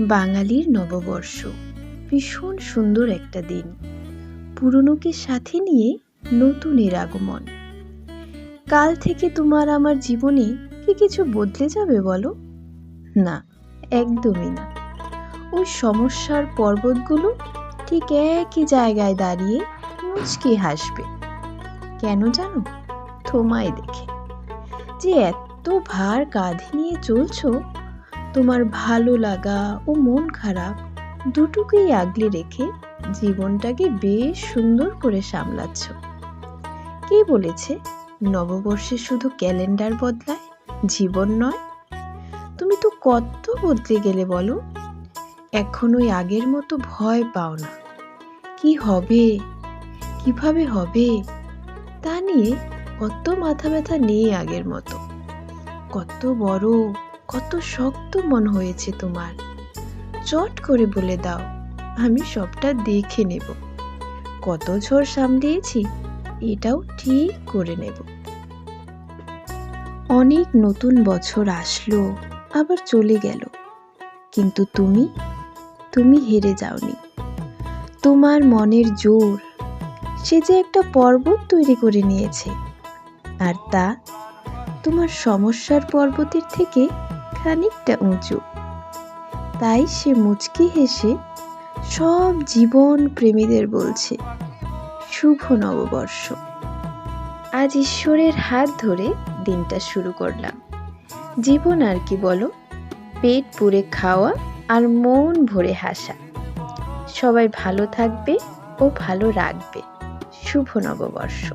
বাঙালির নববর্ষ। ভীষণ সুন্দর একটা দিন। পুরনোকে সাথে নিয়ে নতুনের আগমন। কাল থেকে তোমার আমার জীবনে কি কিছু বদলে যাবে বলো? না, একদমই না। ওই সমস্যার পর্বতগুলো ঠিক একই জায়গায় দাঁড়িয়ে মুচকি হাসবে। কেন জানো? তোমায় দেখে। যে এত ভার কাঁধে নিয়ে চলছো তোমার ভালো লাগা ও মন খারাপ দুটোকেই আগলে রেখে জীবনটাকে বেশ সুন্দর করে সামলাচ্ছ। কে বলেছে নববর্ষে শুধু ক্যালেন্ডার বদলায়, জীবন নয়? তুমি তো কত বদলে গেলে বলো? এখন ওই আগের মতো ভয় পাও না। কি হবে? কীভাবে হবে? তা নিয়ে কত মাথা ব্যথা নেই আগের মতো। কত বড় কত শক্ত মন হয়েছে তোমার। চট করে বলে দাও, আমি সবটা দেখে নেব। কত ঝড় সামলিয়েছি, এটাও ঠিক করে নেব। অনেক নতুন বছর আসলো, আবার চলে গেল। কিন্তু তুমি তুমি হেরে যাওনি। তোমার মনের জোর, সে যে একটা পর্বত তৈরি করে নিয়েছে। আর তা তোমার সমস্যার পর্বতের থেকে খানিকটা উঁচু। তাই সে মুচকি হেসে সব জীবন প্রেমীদের বলছে, শুভ নববর্ষ। আজ ঈশ্বরের হাত ধরে দিনটা শুরু করলাম। জীবন আর কি বলো, পেট পুড়ে খাওয়া আর মন ভরে হাসা। সবাই ভালো থাকবে ও ভালো রাখবে। শুভ নববর্ষ।